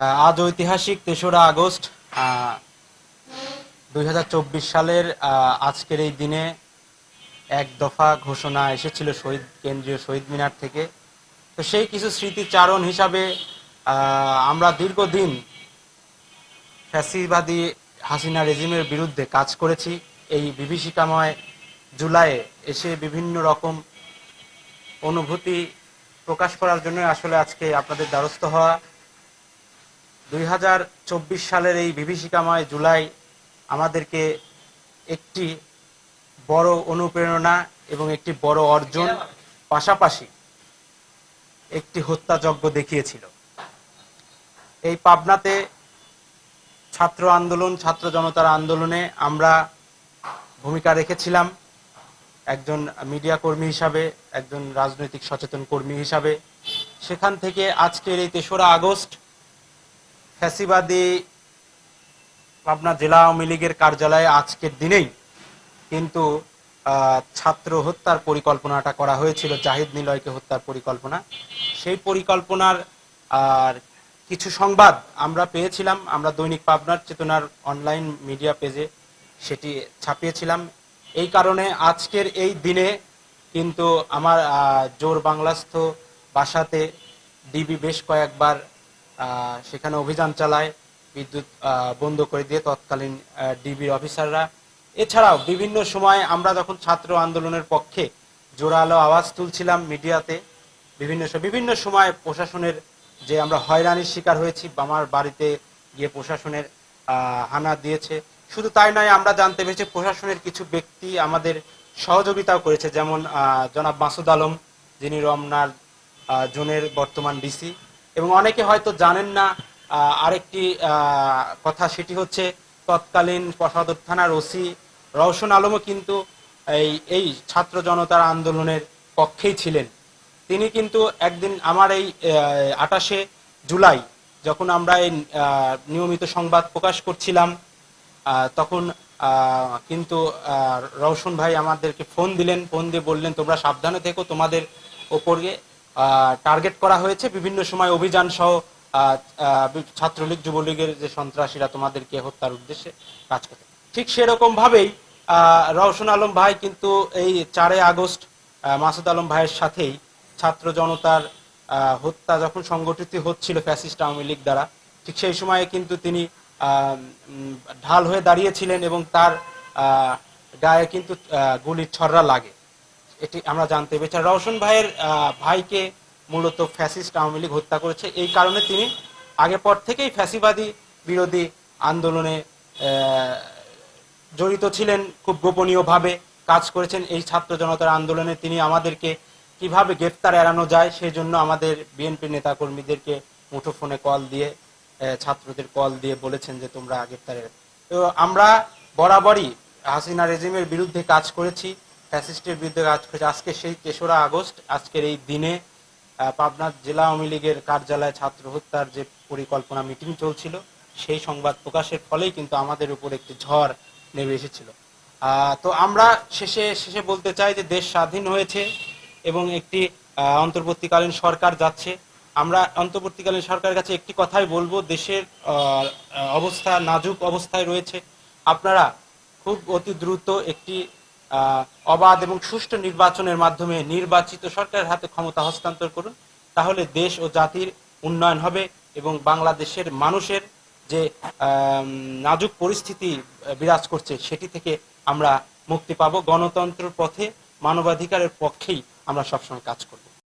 আজ ঐতিহাসিক তেসরা আগস্ট দুই হাজার চব্বিশ সালের আজকের এই দিনে এক দফা ঘোষণা এসেছিল শহীদ, কেন্দ্রীয় শহীদ মিনার থেকে। তো সেই কিছু স্মৃতিচারণ হিসাবে আমরা দীর্ঘদিন ফ্যাসিবাদী হাসিনা রেজিমের বিরুদ্ধে কাজ করেছি। এই বিভীষিকাময় জুলাইয়ে এসে বিভিন্ন রকম অনুভূতি প্রকাশ করার জন্য আসলে আজকে আপনাদের দ্বারস্থ হওয়া দুই হাজার চব্বিশ সালের এই বিভীষিকাময় জুলাই আমাদেরকে একটি বড় অনুপ্রেরণা এবং একটি বড় অর্জন, পাশাপাশি একটি হত্যাযজ্ঞ দেখিয়েছিল। এই পাবনাতে ছাত্র আন্দোলন, ছাত্র জনতার আন্দোলনে আমরা ভূমিকা রেখেছিলাম। একজন মিডিয়া কর্মী হিসাবে, একজন রাজনৈতিক সচেতন কর্মী হিসাবে। সেখান থেকে আজকের এই তেসরা আগস্ট ফ্যাসিবাদী পাবনা জেলা আওয়ামী লীগের কার্যালয়ে আজকের দিনেই কিন্তু ছাত্র হত্যার পরিকল্পনাটা করা হয়েছিল, জাহিদ নিলয়কে হত্যার পরিকল্পনা। সেই পরিকল্পনার, আর কিছু সংবাদ আমরা পেয়েছিলাম, আমরা দৈনিক পাবনার চেতনার অনলাইন মিডিয়া পেজে সেটি ছাপিয়েছিলাম। এই কারণে আজকের এই দিনে কিন্তু আমার জোর বাংলাস্থ বাসাতে ডিবি বেশ কয়েকবার সেখানে অভিযান চালায়, বিদ্যুৎ বন্ধ করে দিয়ে তৎকালীন ডিবির অফিসাররা। এছাড়াও বিভিন্ন সময় আমরা যখন ছাত্র আন্দোলনের পক্ষে জোরালো আওয়াজ তুলছিলাম মিডিয়াতে, বিভিন্ন বিভিন্ন সময় প্রশাসনের যে আমরা হয়রানির শিকার হয়েছি আমার বাড়িতে গিয়ে প্রশাসনের হানা দিয়েছে। শুধু তাই নয়, আমরা জানতে পেরেছি প্রশাসনের কিছু ব্যক্তি আমাদের সহযোগিতাও করেছে। যেমন জনাব মাসুদ আলম, যিনি রমনার জোনের বর্তমান ডিসি। এবং অনেকে হয়তো জানেন না আরেকটি কথা সেটি হচ্ছে তৎকালীন সদর থানার ওসি রওশন আলমও কিন্তু এই এই ছাত্র জনতার আন্দোলনের পক্ষেই ছিলেন। তিনি কিন্তু একদিন আমার এই আটাশে জুলাই যখন আমরা এই নিয়মিত সংবাদ প্রকাশ করছিলাম তখন কিন্তু রওশন ভাই আমাদেরকে ফোন দিলেন, ফোন দিয়ে বললেন, তোমরা সাবধানে থেকো, তোমাদের ওপরে টার্গেট করা হয়েছে। বিভিন্ন সময় অভিযান সহ ছাত্রলীগ, যুবলীগের যে সন্ত্রাসীরা তোমাদেরকে হত্যার উদ্দেশ্যে কাজ করতে ঠিক সেরকম ভাবেই রওশন আলম ভাই কিন্তু এই চারে আগস্ট মাসুদ আলম ভাইয়ের সাথেই ছাত্র জনতার হত্যা যখন সংগঠিত হচ্ছিল ফ্যাসিস্ট আওয়ামী লীগ দ্বারা, ঠিক সেই সময়ে কিন্তু তিনি ঢাল হয়ে দাঁড়িয়েছিলেন এবং তার গায়ে কিন্তু গুলির ছররা লাগে। এটি আমরা জানতে পেরেছি। রওশন ভাইয়ের ভাইকে মূলত ফ্যাসিস্ট আওয়ামী লীগ হত্যা করেছে। এই কারণে তিনি আগে পর থেকেই ফ্যাসিবাদী বিরোধী আন্দোলনে জড়িত ছিলেন, খুব গোপনীয়ভাবে কাজ করেছেন। এই ছাত্র জনতার আন্দোলনে তিনি আমাদেরকে কীভাবে গ্রেফতার এড়ানো যায়, সেই জন্য আমাদের বিএনপি নেতাকর্মীদেরকে মুঠোফোনে কল দিয়ে ছাত্রদের কল দিয়ে বলেছেন যে তোমরা গ্রেফতার এড়াও। তো আমরা বরাবরই হাসিনা রেজিমের বিরুদ্ধে কাজ করেছি। ফ্যাসিস্টের বিরুদ্ধে কাজ করেছি। আজকে সেই তেসরা আগস্ট আজকের এই দিনে আহ, পাবনা জেলা আওয়ামী লীগের কার্যালয়ে ছাত্র হত্যার যে পরিকল্পনা মিটিং চলছিল সেই সংবাদ প্রকাশের ফলেই কিন্তু আমাদের উপর একটি ঝড় নেমে এসেছিল। তো আমরা শেষে শেষে বলতে চাই যে দেশ স্বাধীন হয়েছে এবং একটি অন্তর্বর্তীকালীন সরকার যাচ্ছে। আমরা অন্তর্বর্তীকালীন সরকারের কাছে একটি কথাই বলব দেশের অবস্থা নাজুক অবস্থায় রয়েছে। আপনারা খুব অতি দ্রুত একটি অবাধ এবং সুষ্ঠু নির্বাচনের মাধ্যমে নির্বাচিত সরকারের হাতে ক্ষমতা হস্তান্তর করুন, তাহলে দেশ ও জাতির উন্নয়ন হবে এবং বাংলাদেশের মানুষের যে নাজুক পরিস্থিতি বিরাজ করছে, সেটি থেকে আমরা মুক্তি পাব। গণতন্ত্রের পথে মানবাধিকারের পক্ষেই আমরা সবসময় কাজ করব।